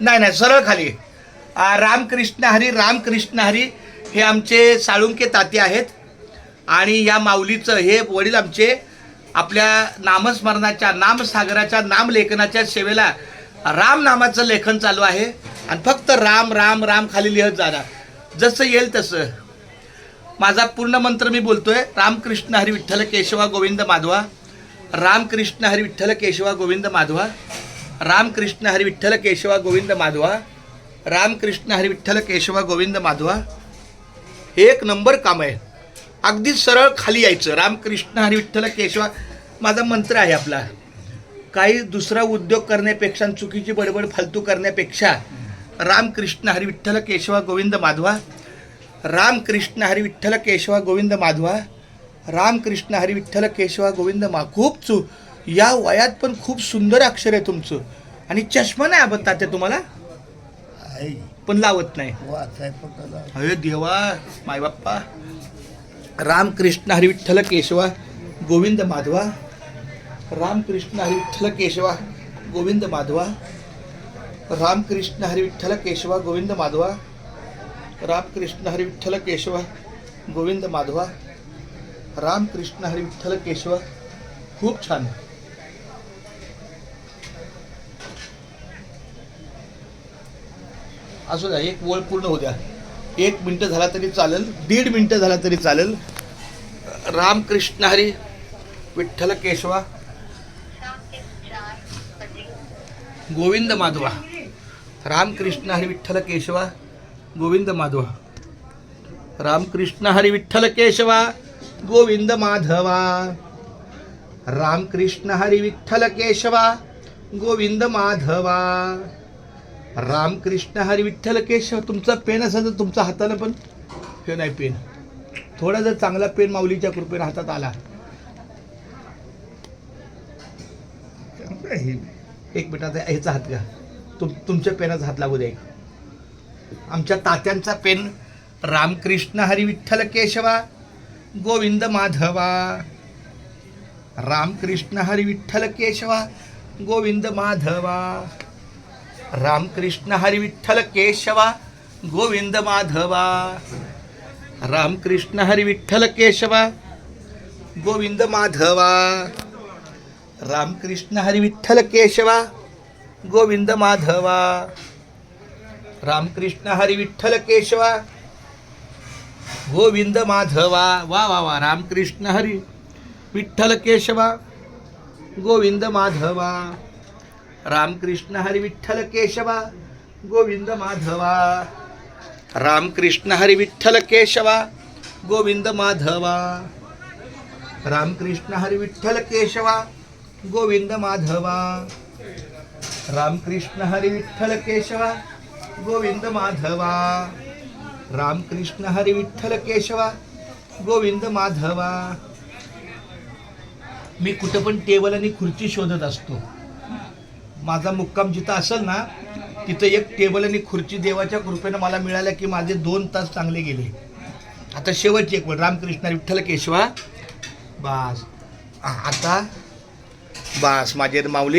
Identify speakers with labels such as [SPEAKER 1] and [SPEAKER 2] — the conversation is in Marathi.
[SPEAKER 1] नाही नाही सरळ खाली. रामकृष्ण हरी रामकृष्ण हरी हे आमचे साळुंके ताते आहेत. आणि या माऊलीचं हे वडील आमचे आपल्या नामस्मरणाच्या नामसागराच्या नामलेखनाच्या सेवेला राम नामाचं लेखन चालू आहे. आणि फक्त राम राम राम खाली लिहत जाणार जसं येईल तसं. माझा पूर्ण मंत्र मी बोलतोय. रामकृष्ण हरी विठ्ठल केशवा गोविंद माधवा. रामकृष्ण हरी विठ्ठल केशवा गोविंद माधवा. रामकृष्ण हरी विठ्ठल केशवा गोविंद माधवा. रामकृष्ण हरी विठ्ठल केशवा गोविंद माधवा. हे एक नंबर काम आहे. अगदी सरळ खाली यायचं. रामकृष्ण हरी विठ्ठल केशवा माझा मंत्र आहे आपला. काही दुसरा उद्योग करण्यापेक्षा चुकीची बडबड फालतू करण्यापेक्षा रामकृष्ण हरी विठ्ठल केशवा गोविंद माधवा. रामकृष्ण हरी विठ्ठल केशवा गोविंद माधवा. रामकृष्ण हरी विठ्ठल केशवा गोविंद मा खूप चू या वयात पण खूप सुंदर अक्षर आहे तुमचं. आणि चष्मा नाही आवडतात ते तुम्हाला? पण लावत नाही. अरे देवा माय बाप्पा रामकृष्ण हरी विठ्ठल केशवा गोविंद माधवा. रामकृष्ण हरी विठ्ठल केशवा गोविंद माधवा. रामकृष्ण हरी विठ्ठल केशवा गोविंद माधवा. रामकृष्ण हरी विठ्ठल केशवा गोविंद माधवा. रामकृष्ण हरी विठ्ठल केशवा. खूप छान. असू द्या एक ओळ पूर्ण होऊ द्या. एक मिनटं झाला तरी चालेल दीड मिनटं झाला तरी चालेल. रामकृष्ण हरी विठ्ठल केशवा गोविंद माधवा. रामकृष्ण हरी विठ्ठल केशवा गोविंद माधवा. रामकृष्ण हरी विठ्ठल केशवा गोविंद माधवा. रामकृष्ण हरी विठ्ठल केशवा गोविंद माधवा. रामकृष्ण हरी विठ्ठल केशव तुमचा पेन असेल तर तुमच्या हाताला पण हे नाही पेन. थोडा जर चांगला पेन माऊलीच्या कृपेने हातात आला. एक मिनिटाचा ह्याचा हात घ्या. तुम तुमच्या पेनाचा हात लागू द्या आमच्या तात्यांचा पेन रामकृष्ण हरी विठ्ठल केशवा गोविंद माधवा. रामकृष्ण हरी विठ्ठल केशवा गोविंद माधवा. रामकृष्ण हरी विठ्ठल केशवा गोविंद माधवा। रामकृष्ण हरी विठ्ठल केशवा गोविंद माधवा। रामकृष्ण हरी विठ्ठल केशवा गोविंद माधवा। रामकृष्ण हरी विठ्ठल केशवा गोविंद माधवा। वा वा वा रामकृष्ण हरी विठ्ठल केशवा गोविंद माधवा। रामकृष्ण हरी विठ्ठल केशवा गोविंद माधवा। रामकृष्ण हरी विठ्ठल केशवा गोविंद माधवा। रामकृष्ण हरी विठ्ठल केशवा गोविंद माधवा। रामकृष्ण हरी विठ्ठल केशवा गोविंद माधवा। रामकृष्ण हरी विठ्ठल केशवा गोविंद माधवा। मी कुठं पण टेबल आणि खुर्ची शोधत असतो. माझा मुक्काम जिथं असेल ना तिथं एक टेबल आणि खुर्ची देवाच्या कृपेनं मला मिळाल्या की माझे दोन तास चांगले गेले. आता शेवटची एक वेळ. रामकृष्ण विठ्ठल केशवा. बास. आता बास. माझे माऊली